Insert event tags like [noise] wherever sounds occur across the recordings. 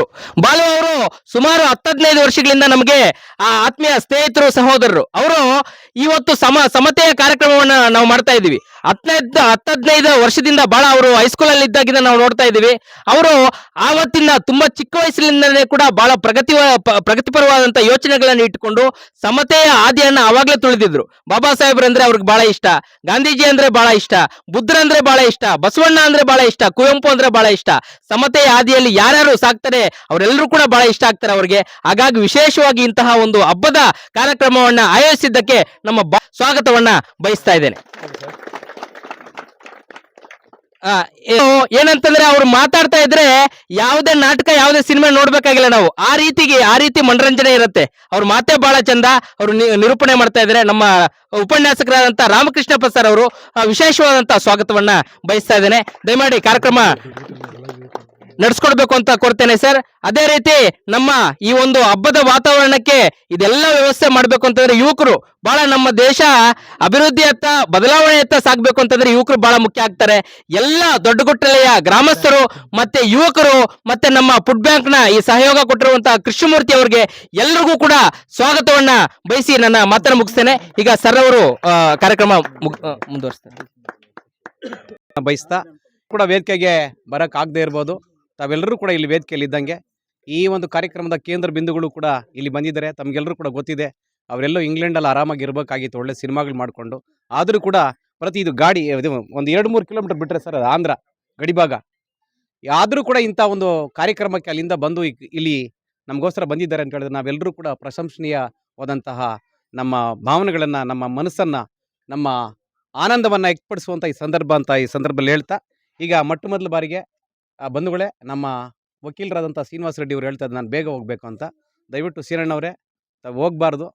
ಅವರು ಅವರು ಸುಮಾರು ಹತ್ತದ್ನೈದು ವರ್ಷಗಳಿಂದ ನಮಗೆ ಆ ಆತ್ಮೀಯ ಸ್ನೇಹಿತರು, ಸಹೋದರರು. ಅವರು ಇವತ್ತು ಸಮ, ಸಮತೆಯ ಕಾರ್ಯಕ್ರಮವನ್ನ ನಾವು ಮಾಡ್ತಾ ಇದ್ದೀವಿ. ಹತ್ತನೈದು ಹತ್ತದ್ನೈದು ವರ್ಷದಿಂದ ಬಹಳ ಅವರು ಹೈಸ್ಕೂಲ್ ಅಲ್ಲಿ ಇದ್ದಾಗಿಂದ ನಾವು ನೋಡ್ತಾ ಇದ್ದೀವಿ. ಅವರು ಆವತ್ತಿನ ತುಂಬಾ ಚಿಕ್ಕ ವಯಸ್ಸಿನಿಂದಲೇ ಕೂಡ ಬಹಳ ಪ್ರಗತಿ ಪ್ರಗತಿಪರವಾದಂತಹ ಯೋಚನೆಗಳನ್ನ ಇಟ್ಟುಕೊಂಡು ಸಮತೆಯ ಆದಿಯನ್ನ ಅವಾಗ್ಲೇ ತುಳಿದಿದ್ರು. ಬಾಬಾ ಸಾಹೇಬ್ರು ಅಂದ್ರೆ ಅವ್ರಿಗೆ ಬಹಳ ಇಷ್ಟ, ಗಾಂಧೀಜಿ ಅಂದ್ರೆ ಬಹಳ ಇಷ್ಟ ಬುದ್ಧರಂದ್ರೆ ಬಹಳ ಇಷ್ಟ, ಬಸವಣ್ಣ ಅಂದ್ರೆ ಬಹಳ ಇಷ್ಟ, ಕುವೆಂಪು ಅಂದ್ರೆ ಬಹಳ ಇಷ್ಟ, ಸಮತೆಯ ಆದಿಯಲ್ಲಿ ಯಾರ್ಯಾರು ಸಾಕ್ತಾರೆ ಅವರೆಲ್ಲರೂ ಕೂಡ ಬಹಳ ಇಷ್ಟ ಆಗ್ತಾರೆ ಅವ್ರಿಗೆ. ಹಾಗಾಗಿ ವಿಶೇಷವಾಗಿ ಇಂತಹ ಒಂದು ಹಬ್ಬದ ಕಾರ್ಯಕ್ರಮವನ್ನ ಆಯೋಜಿಸಿದ್ದಕ್ಕೆ ನಮ್ಮ ಸ್ವಾಗತವನ್ನ ಬಯಸ್ತಾ ಇದ್ದೇನೆ. ಏನಂತಂದ್ರೆ ಅವ್ರು ಮಾತಾಡ್ತಾ ಇದ್ರೆ ಯಾವುದೇ ನಾಟಕ, ಯಾವುದೇ ಸಿನಿಮಾ ನೋಡ್ಬೇಕಾಗಿಲ್ಲ ನಾವು. ಆ ರೀತಿಗೆ, ಆ ರೀತಿ ಮನರಂಜನೆ ಇರುತ್ತೆ. ಅವ್ರ ಮಾತೆ ಬಹಳ ಚಂದ. ಅವರು ನಿರೂಪಣೆ ಮಾಡ್ತಾ ಇದ್ರೆ ನಮ್ಮ ಉಪನ್ಯಾಸಕರಾದಂತ ರಾಮಕೃಷ್ಣಪ್ಪ ಸರ್ ಅವರು ವಿಶೇಷವಾದಂತಹ ವಿಶೇಷವಾದಂತ ಸ್ವಾಗತವನ್ನ ಬಯಸ್ತಾ ಇದ್ದೇನೆ. ದಯಮಾಡಿ ಕಾರ್ಯಕ್ರಮ ನಡ್ಸ್ಕೊಡ್ಬೇಕು ಅಂತ ಕೋರ್ತೇನೆ ಸರ್. ಅದೇ ರೀತಿ ನಮ್ಮ ಈ ಒಂದು ಹಬ್ಬದ ವಾತಾವರಣಕ್ಕೆ ಇದೆಲ್ಲ ವ್ಯವಸ್ಥೆ ಮಾಡ್ಬೇಕು ಅಂತಂದ್ರೆ ಯುವಕರು ಬಹಳ ನಮ್ಮ ದೇಶ ಅಭಿವೃದ್ಧಿಯತ್ತ ಬದಲಾವಣೆಯತ್ತ ಸಾಗಬೇಕು ಅಂತಂದ್ರೆ ಯುವಕರು ಬಹಳ ಮುಖ್ಯ ಆಗ್ತಾರೆ. ಎಲ್ಲ ದೊಡ್ಡಗುಟ್ಟಲೆಯ ಗ್ರಾಮಸ್ಥರು ಮತ್ತೆ ಯುವಕರು ಮತ್ತೆ ನಮ್ಮ ಫುಡ್ ಬ್ಯಾಂಕ್ನ ಈ ಸಹಯೋಗ ಕೊಟ್ಟಿರುವಂತಹ ಕೃಷ್ಣಮೂರ್ತಿ ಅವರಿಗೆ ಎಲ್ರಿಗೂ ಕೂಡ ಸ್ವಾಗತವನ್ನ ಬಯಸಿ ನನ್ನ ಮಾತನ್ನು ಮುಗಿಸ್ತೇನೆ. ಈಗ ಸರ್ ಅವರು ಕಾರ್ಯಕ್ರಮ ಮುಂದುವರಿಸ್ತಾರೆ ಬಯಸ್ತಾ ಕೂಡ ವೇದಿಕೆಗೆ ಬರಕ್ ಆಗದೆ ಇರ್ಬೋದು. ತಾವೆಲ್ಲರೂ ಕೂಡ ಇಲ್ಲಿ ವೇದಿಕೆಯಲ್ಲಿ ಇದ್ದಂಗೆ ಈ ಒಂದು ಕಾರ್ಯಕ್ರಮದ ಕೇಂದ್ರ ಬಿಂದುಗಳು ಕೂಡ ಇಲ್ಲಿ ಬಂದಿದ್ದಾರೆ. ತಮಗೆಲ್ಲರೂ ಕೂಡ ಗೊತ್ತಿದೆ. ಅವರೆಲ್ಲೋ ಇಂಗ್ಲೆಂಡಲ್ಲಿ ಆರಾಮಾಗಿ ಇರಬೇಕಾಗಿತ್ತು ಒಳ್ಳೆ ಸಿನಿಮಾಗಳು ಮಾಡಿಕೊಂಡು. ಆದರೂ ಕೂಡ ಪ್ರತಿ ಇದು ಗಾಡಿ ಒಂದು ಎರಡು ಮೂರು ಕಿಲೋಮೀಟರ್ ಬಿಟ್ಟರೆ ಸರ್ ಅದು ಆಂಧ್ರ, ಗಡಿಭಾಗ. ಆದರೂ ಕೂಡ ಇಂಥ ಒಂದು ಕಾರ್ಯಕ್ರಮಕ್ಕೆ ಅಲ್ಲಿಂದ ಬಂದು ಇಲ್ಲಿ ನಮಗೋಸ್ಕರ ಬಂದಿದ್ದಾರೆ ಅಂತ ಹೇಳಿದ್ರೆ ನಾವೆಲ್ಲರೂ ಕೂಡ ಪ್ರಶಂಸನೀಯವಾದಂತಹ ನಮ್ಮ ಭಾವನೆಗಳನ್ನು, ನಮ್ಮ ಮನಸ್ಸನ್ನು, ನಮ್ಮ ಆನಂದವನ್ನು ವ್ಯಕ್ತಪಡಿಸುವಂಥ ಈ ಸಂದರ್ಭ ಅಂತ ಈ ಸಂದರ್ಭದಲ್ಲಿ ಹೇಳ್ತಾ, ಈಗ ಮೊಟ್ಟ ಮೊದಲ ಬಾರಿಗೆ ಬಂಧುಗಳೇ ನಮ್ಮ ವಕೀಲರಾದಂಥ ಶ್ರೀನಿವಾಸ ರೆಡ್ಡಿ ಅವರು ಹೇಳ್ತಾ ಇದ್ದಾರೆ ನಾನು ಬೇಗ ಹೋಗಬೇಕು ಅಂತ. ದಯವಿಟ್ಟು ಸೀರಣ್ಣವರೇ ತಾವು ಹೋಗಬಾರ್ದು.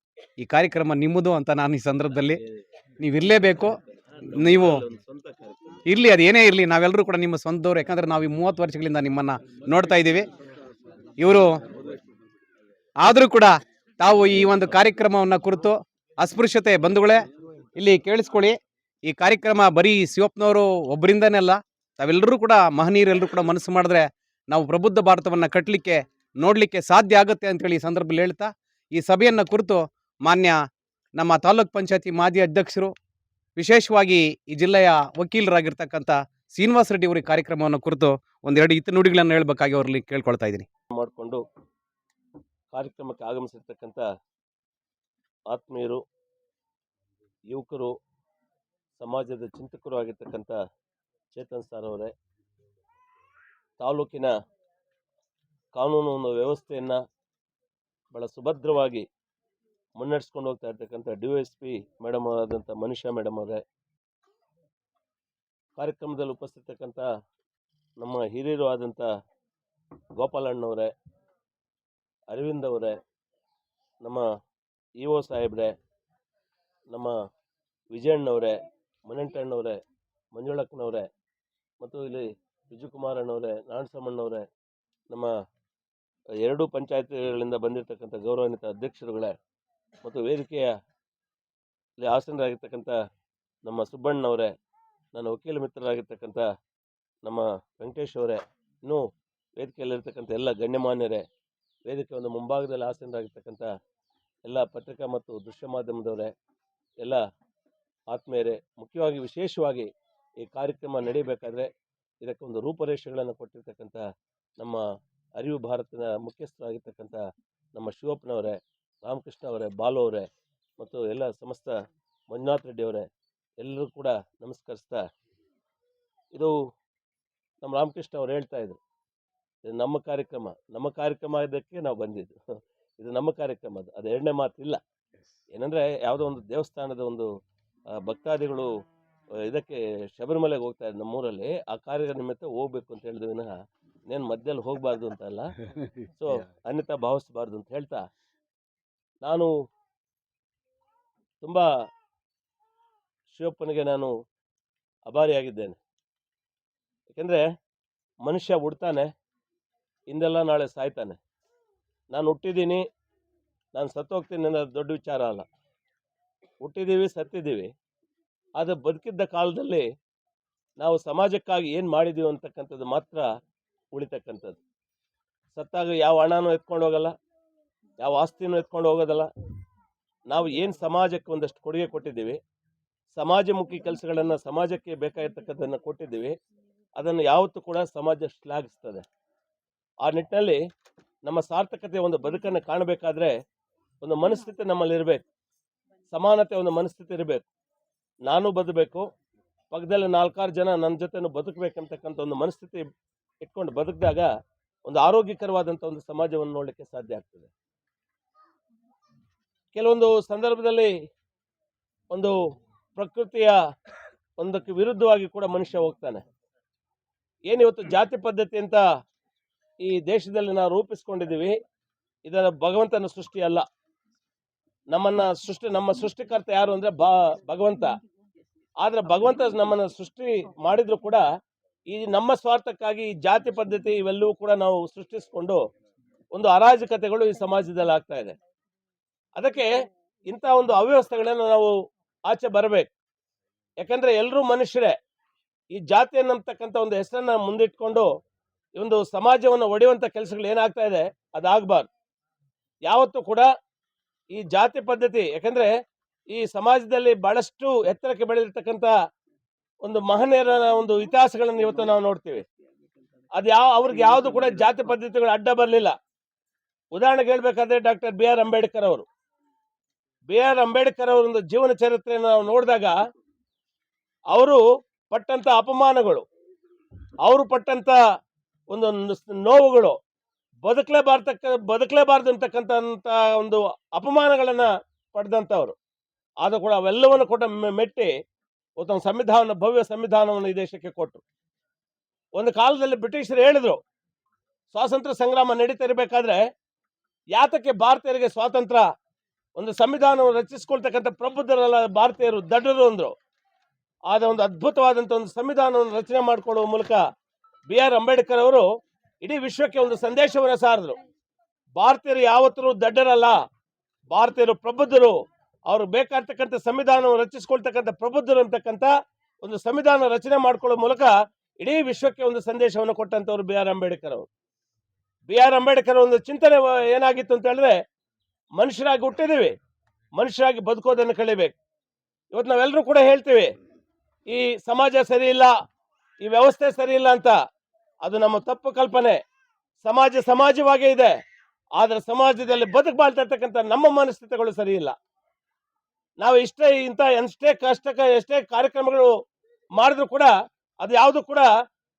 ಈ ಕಾರ್ಯಕ್ರಮ ನಿಮ್ಮದು ಅಂತ ನಾನು ಈ ಸಂದರ್ಭದಲ್ಲಿ ನೀವು ಇರಲೇಬೇಕು. ನೀವು ಇರಲಿ ಅದು ಏನೇ ಇರಲಿ ನಾವೆಲ್ಲರೂ ಕೂಡ ನಿಮ್ಮ ಸ್ವಂತದವ್ರು. ಯಾಕಂದರೆ ನಾವು ಈ ಮೂವತ್ತು ವರ್ಷಗಳಿಂದ ನಿಮ್ಮನ್ನು ನೋಡ್ತಾ ಇದ್ದೀವಿ. ಇವರು ಆದರೂ ಕೂಡ ತಾವು ಈ ಒಂದು ಕಾರ್ಯಕ್ರಮವನ್ನು ಕುರಿತು ಅಸ್ಪೃಶ್ಯತೆ ಬಂಧುಗಳೇ ಇಲ್ಲಿ ಕೇಳಿಸ್ಕೊಳ್ಳಿ. ಈ ಕಾರ್ಯಕ್ರಮ ಬರೀ ಶಿವಪ್ಪನವರು ಒಬ್ಬರಿಂದನೇ ಅಲ್ಲ. ತಾವೆಲ್ಲರೂ ಕೂಡ ಮಹನೀಯರೆಲ್ಲರೂ ಕೂಡ ಮನಸ್ಸು ಮಾಡಿದ್ರೆ ನಾವು ಪ್ರಬುದ್ಧ ಭಾರತವನ್ನು ಕಟ್ಟಲಿಕ್ಕೆ ನೋಡಲಿಕ್ಕೆ ಸಾಧ್ಯ ಆಗುತ್ತೆ ಅಂತೇಳಿ ಈ ಸಂದರ್ಭದಲ್ಲಿ ಹೇಳ್ತಾ, ಈ ಸಭೆಯನ್ನು ಕುರಿತು ಮಾನ್ಯ ನಮ್ಮ ತಾಲೂಕ್ ಪಂಚಾಯತಿ ಮಾಜಿ ಅಧ್ಯಕ್ಷರು, ವಿಶೇಷವಾಗಿ ಈ ಜಿಲ್ಲೆಯ ವಕೀಲರಾಗಿರ್ತಕ್ಕಂಥ ಶ್ರೀನಿವಾಸ ರೆಡ್ಡಿ ಅವರಿಗೆ ಕಾರ್ಯಕ್ರಮವನ್ನು ಕುರಿತು ಒಂದೆರಡು ಇತ್ತು ನುಡಿಗಳನ್ನು ಹೇಳಬೇಕಾಗಿ ಅವರಲ್ಲಿ ಕೇಳ್ಕೊಳ್ತಾ ಇದ್ದೀನಿ. ಮಾಡಿಕೊಂಡು ಕಾರ್ಯಕ್ರಮಕ್ಕೆ ಆಗಮಿಸಿರ್ತಕ್ಕಂಥ ಆತ್ಮೀಯರು, ಯುವಕರು, ಸಮಾಜದ ಚಿಂತಕರು ಆಗಿರ್ತಕ್ಕಂಥ ಚೇತನ್ ಸರ್ ಅವರೇ, ತಾಲೂಕಿನ ಕಾನೂನು ಒಂದು ವ್ಯವಸ್ಥೆಯನ್ನು ಭಾಳ ಸುಭದ್ರವಾಗಿ ಮುನ್ನಡೆಸ್ಕೊಂಡು ಹೋಗ್ತಾ ಇರ್ತಕ್ಕಂಥ ಡಿ ಎಸ್ ಪಿ ಮೇಡಮ್ ಅವರಾದಂಥ ಮನುಷ್ಯ ಮೇಡಮ್ ಅವರೇ, ಕಾರ್ಯಕ್ರಮದಲ್ಲಿ ಉಪಸ್ಥಿತಕ್ಕಂಥ ನಮ್ಮ ಹಿರಿಯರು ಆದಂಥ ಗೋಪಾಲಣ್ಣವರೇ ಅರವಿಂದ್ ಅವರೇ, ನಮ್ಮ ಇ ಒ ಸಾಹೇಬ್ರೆ ನಮ್ಮ ವಿಜಯಣ್ಣವರೇ ಮನೆಂಟಣ್ಣವರೇ ಮಂಜುಳಕ್ಕನವರೇ ಮತ್ತು ಇಲ್ಲಿ ವಿಜಯಕುಮಾರ್ ಅಣ್ಣವರೇ ನಮ್ಮ ಎರಡೂ ಪಂಚಾಯತ್ಗಳಿಂದ ಬಂದಿರತಕ್ಕಂಥ ಗೌರವಾನ್ವಿತ ಅಧ್ಯಕ್ಷರುಗಳೇ ಮತ್ತು ವೇದಿಕೆಯ ಇಲ್ಲಿ ಆಸನರಾಗಿರ್ತಕ್ಕಂಥ ನಮ್ಮ ಸುಬ್ಬಣ್ಣವರೇ ನನ್ನ ವಕೀಲ ಮಿತ್ರರಾಗಿರ್ತಕ್ಕಂಥ ನಮ್ಮ ವೆಂಕಟೇಶ್ ಅವರೇ, ಇನ್ನೂ ವೇದಿಕೆಯಲ್ಲಿರ್ತಕ್ಕಂಥ ಎಲ್ಲ ಗಣ್ಯಮಾನ್ಯರೇ, ವೇದಿಕೆ ಒಂದು ಮುಂಭಾಗದಲ್ಲಿ ಆಸೀನರಾಗಿರ್ತಕ್ಕಂಥ ಎಲ್ಲ ಪತ್ರಿಕಾ ಮತ್ತು ದೃಶ್ಯ ಮಾಧ್ಯಮದವರೇ, ಎಲ್ಲ ಆತ್ಮೀಯರೇ, ಮುಖ್ಯವಾಗಿ ವಿಶೇಷವಾಗಿ ಈ ಕಾರ್ಯಕ್ರಮ ನಡೀಬೇಕಾದ್ರೆ ಇದಕ್ಕೆ ಒಂದು ರೂಪರೇಷೆಗಳನ್ನು ಕೊಟ್ಟಿರ್ತಕ್ಕಂಥ ನಮ್ಮ ಅರಿವು ಭಾರತದ ಮುಖ್ಯಸ್ಥರಾಗಿರ್ತಕ್ಕಂಥ ನಮ್ಮ ಶಿವಪ್ಪನವರೇ ರಾಮಕೃಷ್ಣ ಅವರೇ ಬಾಲು ಅವರೇ ಮತ್ತು ಎಲ್ಲ ಸಮಸ್ತ ಮಂಜುನಾಥ್ ರೆಡ್ಡಿ ಅವರೇ ಎಲ್ಲರೂ ಕೂಡ ನಮಸ್ಕರಿಸ್ತಾ ಇದು ನಮ್ಮ ರಾಮಕೃಷ್ಣ ಅವ್ರು ಹೇಳ್ತಾ ಇದ್ರು. ಇದು ನಮ್ಮ ಕಾರ್ಯಕ್ರಮ ನಮ್ಮ ಕಾರ್ಯಕ್ರಮ ಇದಕ್ಕೆ ನಾವು ಬಂದಿದ್ದು. [laughs] ಇದು ನಮ್ಮ ಕಾರ್ಯಕ್ರಮ ಅದು. ಅದು ಎರಡನೇ ಮಾತಿಲ್ಲ. ಇಲ್ಲ ಏನಂದರೆ ಯಾವುದೋ ಒಂದು ದೇವಸ್ಥಾನದ ಒಂದು ಭಕ್ತಾದಿಗಳು ಇದಕ್ಕೆ ಶಬರಿಮಲೆಗೆ ಹೋಗ್ತಾ ನಮ್ಮ ನಮ್ಮೂರಲ್ಲಿ ಆ ಕಾರ್ಯ ನಿಮಿತ್ತ ಹೋಗ್ಬೇಕು ಅಂತ ಹೇಳಿದ್ವಿ ವಿನಃ ನೇನು ಮಧ್ಯದಲ್ಲಿ ಹೋಗಬಾರ್ದು ಅಂತ ಅಲ್ಲ ಸೊ [laughs] ಅನ್ಯತಾ ಭಾವಿಸಬಾರ್ದು ಅಂತ ಹೇಳ್ತಾ ನಾನು ತುಂಬ ಶಿವಪ್ಪನಿಗೆ ನಾನು ಅಭಾರಿಯಾಗಿದ್ದೇನೆ ಯಾಕೆಂದರೆ ಮನುಷ್ಯ ಹುಡ್ತಾನೆ ಹಿಂದೆಲ್ಲ ನಾಳೆ ಸಾಯ್ತಾನೆ. ನಾನು ಹುಟ್ಟಿದ್ದೀನಿ ನಾನು ಸತ್ತೋಗ್ತೀನಿ ಅನ್ನೋದು ದೊಡ್ಡ ವಿಚಾರ ಅಲ್ಲ. ಹುಟ್ಟಿದ್ದೀವಿ ಸತ್ತಿದ್ದೀವಿ. ಆದರೆ ಬದುಕಿದ್ದ ಕಾಲದಲ್ಲಿ ನಾವು ಸಮಾಜಕ್ಕಾಗಿ ಏನು ಮಾಡಿದ್ದೀವಿ ಅಂತಕ್ಕಂಥದ್ದು ಮಾತ್ರ ಉಳಿತಕ್ಕಂಥದ್ದು. ಸತ್ತಾಗ ಯಾವ ಹಣನೂ ಎತ್ಕೊಂಡು ಹೋಗಲ್ಲ, ಯಾವ ಆಸ್ತಿನೂ ಎತ್ಕೊಂಡು ಹೋಗೋದಲ್ಲ. ನಾವು ಏನು ಸಮಾಜಕ್ಕೆ ಒಂದಷ್ಟು ಕೊಡುಗೆ ಕೊಟ್ಟಿದ್ದೀವಿ, ಸಮಾಜಮುಖಿ ಕೆಲಸಗಳನ್ನು ಸಮಾಜಕ್ಕೆ ಬೇಕಾಗಿರ್ತಕ್ಕಂಥದ್ದನ್ನು ಕೊಟ್ಟಿದ್ದೀವಿ, ಅದನ್ನು ಯಾವತ್ತೂ ಕೂಡ ಸಮಾಜ ಶ್ಲಾಘಿಸ್ತದೆ. ಆ ನಿಟ್ಟಿನಲ್ಲಿ ನಮ್ಮ ಸಾರ್ಥಕತೆ ಒಂದು ಬದುಕನ್ನು ಕಾಣಬೇಕಾದ್ರೆ ಒಂದು ಮನಸ್ಥಿತಿ ನಮ್ಮಲ್ಲಿ ಇರಬೇಕು ಸಮಾನತೆ ಒಂದು ಮನಸ್ಥಿತಿ ಇರಬೇಕು. ನಾನು ಬದುಕಬೇಕು, ಪಕ್ಕದಲ್ಲಿ ನಾಲ್ಕಾರು ಜನ ನನ್ನ ಜೊತೆನೂ ಬದುಕಬೇಕಂತಕ್ಕಂಥ ಒಂದು ಮನಸ್ಥಿತಿ ಇಟ್ಕೊಂಡು ಬದುಕಿದಾಗ ಒಂದು ಆರೋಗ್ಯಕರವಾದಂಥ ಒಂದು ಸಮಾಜವನ್ನು ನೋಡಲಿಕ್ಕೆ ಸಾಧ್ಯ ಆಗ್ತದೆ. ಕೆಲವೊಂದು ಸಂದರ್ಭದಲ್ಲಿ ಒಂದು ಪ್ರಕೃತಿಯ ಒಂದಕ್ಕೆ ವಿರುದ್ಧವಾಗಿ ಕೂಡ ಮನುಷ್ಯ ಹೋಗ್ತಾನೆ. ಏನಿವತ್ತು ಜಾತಿ ಪದ್ಧತಿ ಅಂತ ಈ ದೇಶದಲ್ಲಿ ನಾವು ರೂಪಿಸ್ಕೊಂಡಿದ್ದೀವಿ, ಇದರ ಭಗವಂತನ ಸೃಷ್ಟಿ ಅಲ್ಲ. ನಮ್ಮನ್ನ ಸೃಷ್ಟಿ, ನಮ್ಮ ಸೃಷ್ಟಿಕರ್ತ ಯಾರು ಅಂದ್ರೆ ಭಗವಂತ. ಆದ್ರೆ ಭಗವಂತ ನಮ್ಮನ್ನ ಸೃಷ್ಟಿ ಮಾಡಿದ್ರು ಕೂಡ ಈ ನಮ್ಮ ಸ್ವಾರ್ಥಕ್ಕಾಗಿ ಜಾತಿ ಪದ್ಧತಿ ಇವೆಲ್ಲವೂ ಕೂಡ ನಾವು ಸೃಷ್ಟಿಸಿಕೊಂಡು ಒಂದು ಅರಾಜಕತೆಗಳು ಈ ಸಮಾಜದಲ್ಲಿ ಆಗ್ತಾ ಇದೆ. ಅದಕ್ಕೆ ಇಂಥ ಒಂದು ಅವ್ಯವಸ್ಥೆಗಳನ್ನು ನಾವು ಆಚೆ ಬರಬೇಕು. ಯಾಕಂದ್ರೆ ಎಲ್ಲರೂ ಮನುಷ್ಯರೇ. ಈ ಜಾತಿ ಅನ್ನತಕ್ಕಂಥ ಒಂದು ಹೆಸರನ್ನ ಮುಂದಿಟ್ಕೊಂಡು ಈ ಒಂದು ಸಮಾಜವನ್ನು ಒಡೆಯುವಂಥ ಕೆಲಸಗಳು ಏನಾಗ್ತಾ ಇದೆ, ಅದಾಗಬಾರ್ದು. ಯಾವತ್ತೂ ಕೂಡ ಈ ಜಾತಿ ಪದ್ಧತಿ, ಯಾಕಂದ್ರೆ ಈ ಸಮಾಜದಲ್ಲಿ ಬಹಳಷ್ಟು ಎತ್ತರಕ್ಕೆ ಬೆಳೆದಿರ್ತಕ್ಕಂಥ ಒಂದು ಮಹನೀಯರ ಒಂದು ಇತಿಹಾಸಗಳನ್ನು ಇವತ್ತು ನಾವು ನೋಡ್ತೀವಿ. ಅದು ಯಾವ, ಅವ್ರಿಗೆ ಯಾವುದು ಕೂಡ ಜಾತಿ ಪದ್ಧತಿಗಳು ಅಡ್ಡ ಬರಲಿಲ್ಲ. ಉದಾಹರಣೆಗೆ ಹೇಳ್ಬೇಕಾದ್ರೆ ಡಾಕ್ಟರ್ ಬಿ ಆರ್ ಅಂಬೇಡ್ಕರ್ ಅವರು. ಬಿ ಆರ್ ಅಂಬೇಡ್ಕರ್ ಅವರ ಒಂದು ಜೀವನ ಚರಿತ್ರೆಯನ್ನು ನಾವು ನೋಡಿದಾಗ ಅವರು ಪಟ್ಟಂತ ಅಪಮಾನಗಳು, ಅವರು ಪಟ್ಟಂತ ಒಂದು ನೋವುಗಳು ಬದುಕಲೇಬಾರ್ತಕ್ಕ ಬದುಕಲೇಬಾರ್ದು ಅಂತಕ್ಕಂಥ ಒಂದು ಅಪಮಾನಗಳನ್ನು ಪಡೆದಂಥವ್ರು. ಆದರೂ ಕೂಡ ಅವೆಲ್ಲವನ್ನು ಕೊಟ್ಟ ಮೆಟ್ಟಿ ಒಂದು ಸಂವಿಧಾನ, ಭವ್ಯ ಸಂವಿಧಾನವನ್ನು ಈ ದೇಶಕ್ಕೆ ಕೊಟ್ಟರು ಒಂದು ಕಾಲದಲ್ಲಿ ಬ್ರಿಟಿಷರು ಹೇಳಿದ್ರು, ಸ್ವಾತಂತ್ರ್ಯ ಸಂಗ್ರಾಮ ನಡೀತಾ ಇರಬೇಕಾದ್ರೆ ಯಾತಕ್ಕೆ ಭಾರತೀಯರಿಗೆ ಸ್ವಾತಂತ್ರ್ಯ? ಒಂದು ಸಂವಿಧಾನವನ್ನು ರಚಿಸ್ಕೊಳ್ತಕ್ಕಂಥ ಪ್ರಬುದ್ಧರಲ್ಲ ಭಾರತೀಯರು ದಡ್ಡರು ಅಂದರು. ಆದ ಒಂದು ಅದ್ಭುತವಾದಂಥ ಒಂದು ಸಂವಿಧಾನವನ್ನು ರಚನೆ ಮಾಡಿಕೊಳ್ಳುವ ಮೂಲಕ ಬಿ ಆರ್ ಅಂಬೇಡ್ಕರ್ ಅವರು ಇಡೀ ವಿಶ್ವಕ್ಕೆ ಒಂದು ಸಂದೇಶವನ್ನು ಸಾರಿದ್ರು. ಭಾರತೀಯರು ಯಾವತ್ತೂ ದಡ್ಡರಲ್ಲ, ಭಾರತೀಯರು ಪ್ರಬುದ್ಧರು ಅವರು ಬೇಕಾಗ್ತಕ್ಕಂಥ ಸಂವಿಧಾನವನ್ನು ರಚಿಸ್ಕೊಳ್ತಕ್ಕಂಥ ಪ್ರಬುದ್ಧರು ಅಂತಕ್ಕಂಥ ಒಂದು ಸಂವಿಧಾನ ರಚನೆ ಮಾಡ್ಕೊಳ್ಳೋ ಮೂಲಕ ಇಡೀ ವಿಶ್ವಕ್ಕೆ ಒಂದು ಸಂದೇಶವನ್ನು ಕೊಟ್ಟಂತವ್ರು ಬಿ ಆರ್ ಅಂಬೇಡ್ಕರ್ ಅವರು. ಬಿ ಆರ್ ಅಂಬೇಡ್ಕರ್ ಒಂದು ಚಿಂತನೆ ಏನಾಗಿತ್ತು ಅಂತ ಹೇಳಿದ್ರೆ, ಮನುಷ್ಯರಾಗಿ ಹುಟ್ಟಿದೀವಿ ಮನುಷ್ಯರಾಗಿ ಬದುಕೋದನ್ನು ಕಳಿಬೇಕು. ಇವತ್ತು ನಾವೆಲ್ಲರೂ ಕೂಡ ಹೇಳ್ತೀವಿ, ಈ ಸಮಾಜ ಸರಿ ಇಲ್ಲ, ಈ ವ್ಯವಸ್ಥೆ ಸರಿ ಇಲ್ಲ ಅಂತ. ಅದು ನಮ್ಮ ತಪ್ಪು ಕಲ್ಪನೆ. ಸಮಾಜ ಸಮಾಜವಾಗೇ ಇದೆ, ಆದ್ರೆ ಸಮಾಜದಲ್ಲಿ ಬದುಕು ಬಾಳ್ತಾ ಇರ್ತಕ್ಕಂಥ ನಮ್ಮ ಮನಸ್ಥಿತಿಗಳು ಸರಿ ಇಲ್ಲ. ನಾವು ಇಷ್ಟೇ ಇಂಥ ಎಷ್ಟೇ ಕಷ್ಟಕ ಎಷ್ಟೇ ಕಾರ್ಯಕ್ರಮಗಳು ಮಾಡಿದ್ರು ಕೂಡ ಅದು ಯಾವುದು ಕೂಡ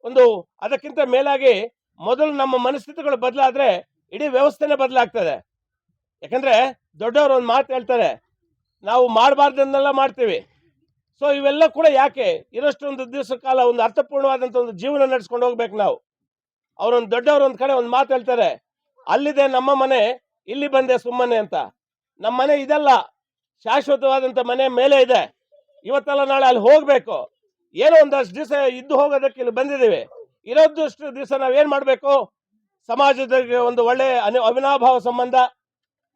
ಒಂದು ಅದಕ್ಕಿಂತ ಮೇಲಾಗಿ ಮೊದಲು ನಮ್ಮ ಮನಸ್ಥಿತಿಗಳು ಬದಲಾದ್ರೆ ಇಡೀ ವ್ಯವಸ್ಥೆನೇ ಬದಲಾಗ್ತದೆ. ಯಾಕಂದ್ರೆ ದೊಡ್ಡವರು ಒಂದು ಮಾತು ಹೇಳ್ತಾರೆ, ನಾವು ಮಾಡಬಾರ್ದನ್ನೆಲ್ಲ ಮಾಡ್ತೀವಿ. ಸೊ ಇವೆಲ್ಲ ಕೂಡ ಯಾಕೆ? ಇರೋಷ್ಟು ಒಂದು ದಿವಸ ಕಾಲ ಒಂದು ಅರ್ಥಪೂರ್ಣವಾದಂಥ ಒಂದು ಜೀವನ ನಡೆಸ್ಕೊಂಡು ಹೋಗ್ಬೇಕು ನಾವು. ಅವರೊಂದು ದೊಡ್ಡವರು ಒಂದು ಕಡೆ ಒಂದು ಮಾತು ಹೇಳ್ತಾರೆ, ಅಲ್ಲಿದೆ ನಮ್ಮ ಮನೆ, ಇಲ್ಲಿ ಬಂದೆ ಸುಮ್ಮನೆ ಅಂತ. ನಮ್ಮ ಮನೆ ಇದಲ್ಲ. ಶಾಶ್ವತವಾದಂಥ ಮನೆ ಮೇಲೆ ಇದೆ. ಇವತ್ತಲ್ಲ ನಾಳೆ ಅಲ್ಲಿ ಹೋಗಬೇಕು. ಏನೋ ಒಂದಷ್ಟು ದಿವಸ ಇದ್ದು ಹೋಗೋದಕ್ಕೆ ಇಲ್ಲಿ ಬಂದಿದ್ದೀವಿ. ಇರೋದಷ್ಟು ದಿವಸ ನಾವೇನು ಮಾಡಬೇಕು? ಸಮಾಜದ ಒಂದು ಒಳ್ಳೆ ಅನಿ- ಅವಿನಾಭಾವ ಸಂಬಂಧ,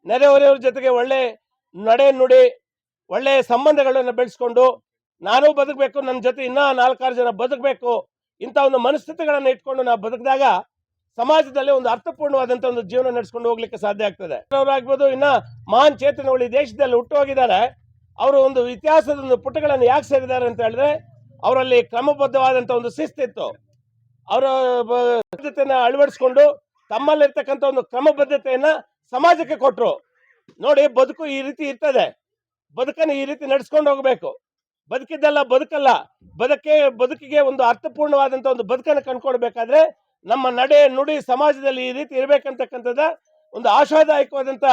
ನೆರೆಹೊರೆಯವ್ರ ಜೊತೆಗೆ ಒಳ್ಳೆ ನಡೆ ನುಡಿ, ಒಳ್ಳೆ ಸಂಬಂಧಗಳನ್ನು ಬೆಳೆಸ್ಕೊಂಡು ನಾನು ಬದುಕಬೇಕು ನನ್ನ ಜೊತೆ ಇನ್ನೂ ನಾಲ್ಕಾರು ಜನ ಬದುಕಬೇಕು ಇಂಥ ಒಂದು ಮನಸ್ಥಿತಿಗಳನ್ನು ಇಟ್ಕೊಂಡು ನಾವು ಬದುಕಿದಾಗ ಸಮಾಜದಲ್ಲಿ ಒಂದು ಅರ್ಥಪೂರ್ಣವಾದಂತ ಒಂದು ಜೀವನ ನಡೆಸ್ಕೊಂಡು ಹೋಗ್ಲಿಕ್ಕೆ ಸಾಧ್ಯ ಆಗ್ತದೆ. ಅವರಾಗ್ಬೋದು ಇನ್ನ ಮಹಾನ್ ಚೇತನಗಳು ಈ ದೇಶದಲ್ಲಿ ಹುಟ್ಟು ಹೋಗಿದ್ದಾರೆ ಅವರು ಒಂದು ಇತಿಹಾಸದ ಒಂದು ಪುಟಗಳನ್ನು ಯಾಕೆ ಸೇರಿದ್ದಾರೆ ಅಂತ ಹೇಳಿದ್ರೆ, ಅವರಲ್ಲಿ ಕ್ರಮಬದ್ಧವಾದಂತ ಒಂದು ಶಿಸ್ತಿತ್ತು ಅವರ ಅಳವಡಿಸ್ಕೊಂಡು ತಮ್ಮಲ್ಲಿರ್ತಕ್ಕಂಥ ಒಂದು ಕ್ರಮಬದ್ಧತೆಯನ್ನ ಸಮಾಜಕ್ಕೆ ಕೊಟ್ರು. ನೋಡಿ, ಬದುಕು ಈ ರೀತಿ ಇರ್ತದೆ. ಬದುಕನ್ನು ಈ ರೀತಿ ನಡ್ಸ್ಕೊಂಡು ಹೋಗ್ಬೇಕು. ಬದುಕಿದ್ದಲ್ಲ ಬದುಕಲ್ಲ. ಬದುಕೆ, ಬದುಕಿಗೆ ಒಂದು ಅರ್ಥಪೂರ್ಣವಾದಂಥ ಒಂದು ಬದುಕನ್ನು ಕಂಡ್ಕೊಡ್ಬೇಕಾದ್ರೆ ನಮ್ಮ ನಡೆ ನುಡಿ ಸಮಾಜದಲ್ಲಿ ಈ ರೀತಿ ಇರಬೇಕಂತಕ್ಕಂಥದ್ದ ಒಂದು ಆಶಾದಾಯಕವಾದಂಥ